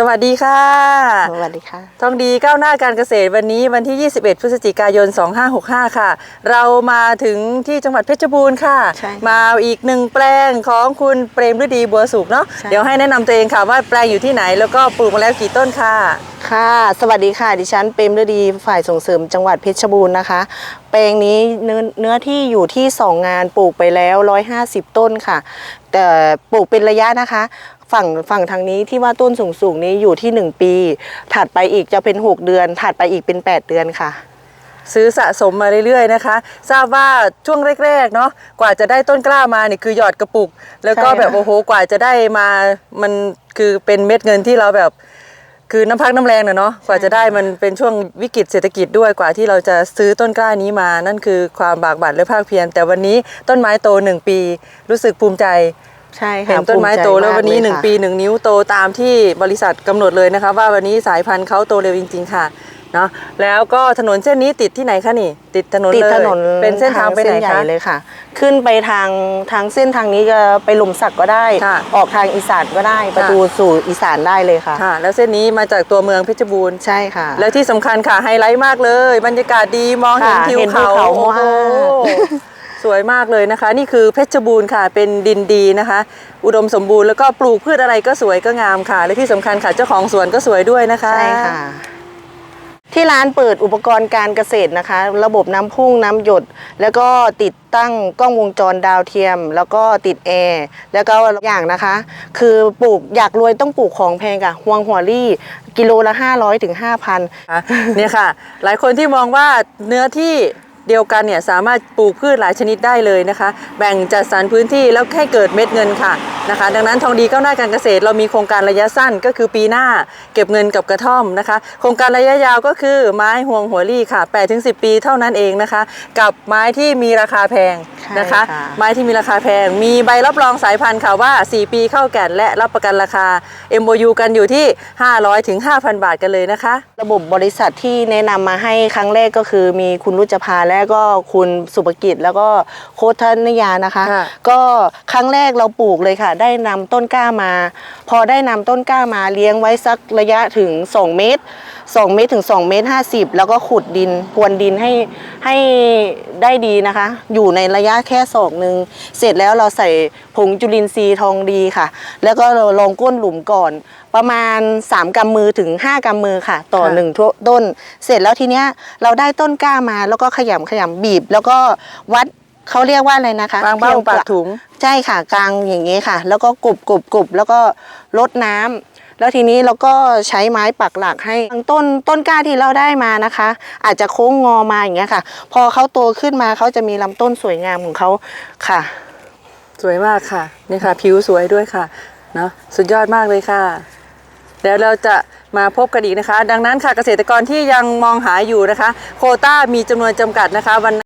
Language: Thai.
สวัสดีค่ะ สวัสดีค่ะ ทองดีก้าวหน้าการเกษตรวันนี้วันที่ 21 พฤศจิกายน 2565 ค่ะ เรามาถึงที่จังหวัดเพชรบูรณ์ค่ะ ใช่ค่ะมาอีกหนึ่งแปลงของคุณเปรมฤดีบัวสุขเนาะ ใช่ เดี๋ยวให้แนะนำตัวเองค่ะว่าแปลงอยู่ที่ไหนแล้วก็ปลูกมาแล้วกี่ต้นค่ะ ค่ะ สวัสดีค่ะ ดิฉันเปรมฤดีฝ่ายส่งเสริมจังหวัดเพชรบูรณ์นะคะ แปลงนี้เนื้อเนื้อที่อยู่ที่ 2 งานปลูกไปแล้ว 150 ต้นค่ะ แต่ปลูกเป็นระยะนะคะ ฝั่งฝั่งทางนี้ที่ว่าต้นสูงสูงๆนี้อยู่ที่ 1 ปี ถัดไปอีกจะเป็น 6 เดือน ถัดไปอีกเป็น 8 เดือนค่ะ ซื้อสะสมมาเรื่อยๆนะคะ ทราบว่าช่วงแรกๆเนาะกว่าจะได้ต้นกล้ามาเนี่ยคือหยอดกระปุก แล้วก็ใช่ค่ะแบบโอ้โหกว่าจะได้มามันคือเป็นเม็ดเงินที่เราแบบคือน้ำพักน้ำแรงนะเนาะกว่าจะได้มันเป็นช่วงวิกฤตเศรษฐกิจด้วยกว่าที่เราจะซื้อต้นกล้านี้มา นั่นคือความบากบั่นและภาคเพียรแต่วันนี้ต้นไม้โตหนึ่งปี รู้สึกภูมิใจ ใช่ค่ะเห็นต้นไม้โตแล้วภูวันนี้ใจหนึ่งมากปีหนึ่งนิ้วโตตามที่บริษัทกำหนดเลยนะคะ ว่าวันนี้สายพันธุ์เขาโตเร็วจริง ๆ ค่ะเนาะแล้วก็ถนนเส้นนี้ติดที่ไหนคะนี่ ติดถนนติดเลยถนนเป็นเส้นทางไปไหนเส้ใหญ่คะเลยค่ะ ขึ้นไปทางทางเส้นทางนี้จะไปหลุมสักก็ได้ค่ะออกทางอีสานก็ได้ประตูสู่อีสานได้เลยค่ะค่ะ แล้วเส้นนี้มาจากตัวเมืองเพชรบูรณ์ใช่ค่ะ แล้วที่สำคัญค่ะไฮไลท์มากเลย บรรยากาศดีมองเห็นค่ะทิวเห็นภูเขาเขาโอ้โหมากส วยมากเลยนะคะ นี่คือเพชรบูรณ์ค่ะเป็นดินดีนะคะ อุดมสมบูรณ์แล้วก็ปลูกพืชอะไรก็สวยก็งามค่ะ และที่สำคัญค่ะเจ้าของสวนก็สวยด้วยนะคะใช่ค่ะที่ร้านเปิดอุปกรณ์การเกษตรนะคะ ระบบน้ำพุ่งน้ำหยด แล้วก็ติดตั้งกล้องวงจรดาวเทียม แล้วก็ติดแอร์แล้วก็อย่างนะคะ คือปลูกอยากรวยต้องปลูกของแพงค่ะฮวงหัวลี่กิโลละ 500ถึง5,000ค่ะเนี่ยค่ะ หลายคนที่มองว่าเนื้อที่ เดียวกันเนี่ยสามารถปลูกพืชหลายชนิดได้เลยนะคะ แบ่งจัดสรรพื้นที่แล้วให้เกิดเม็ดเงินค่ะนะคะ ดังนั้นทองดีก้าวหน้าการเกษตรเรามีโครงการระยะสั้นก็คือปีหน้าเก็บเงินกับกระท่อมนะคะ โครงการระยะยาวก็คือไม้ห่วงหัวรี่ค่ะ8-10 ปีเท่านั้นเองนะคะ กับไม้ที่มีราคาแพง นะคะใช่ค่ะไม้ที่มีราคาแพง มีใบรับรองสายพันธุ์ค่ะว่า 4 ปีเข้าแก่นและรับประกันราคา MOU กันอยู่ที่ 500ถึง5,000 บาทกันเลยนะคะ ระบบบริษัทที่แนะนำมาให้ครั้งแรกก็คือมีคุณรุจภาและก็คุณสุภกิจ แล้วก็โค้ชธนยานะคะค่ะก็ครั้งแรกเราปลูกเลยค่ะ ได้นำต้นกล้ามา พอได้นำต้นกล้ามาเลี้ยงไว้สักระยะถึง 2 เมตร 2 เมตรถึง 2 เมตร 50 แล้วก็ขุดดินพรวนดินให้ให้ได้ดีนะคะ อยู่ในระยะแค่ศอกหนึ่งเสร็จแล้วเราใส่ผงจุลินทรีย์ทองดีค่ะ แล้วก็เราลองก้นหลุมก่อน ประมาณ 3กำมือถึง 5กำมือค่ะ ต่อค่ะ หนึ่งต้น เสร็จแล้วทีเนี้ยเราได้ต้นกล้ามาแล้วก็ขยำขยำบีบ แล้วก็วัดเขาเรียกว่าอะไรนะคะบางเบ้าปากถุง ใช่ค่ะกลางอย่างนี้ค่ะ แล้วก็กรุบกรุบกรุบแล้วก็ลดน้ำ แล้วทีนี้เราก็ใช้ไม้ปักหลักให้ต้นต้นกล้าที่เราได้มานะคะ อาจจะโค้งงอมาอย่างเงี้ยค่ะ พอเขาโตขึ้นมาเขาจะมีลำต้นสวยงามของเขาค่ะ สวยมากค่ะนี่ค่ะ ผิวสวยด้วยค่ะเนาะสุดยอดมากเลยค่ะเดี๋ยวเราจะมาพบกันอีกนะคะ ดังนั้นค่ะเกษตรกรที่ยังมองหาอยู่นะคะ โคต้ามีจำนวนจำกัดนะคะวัน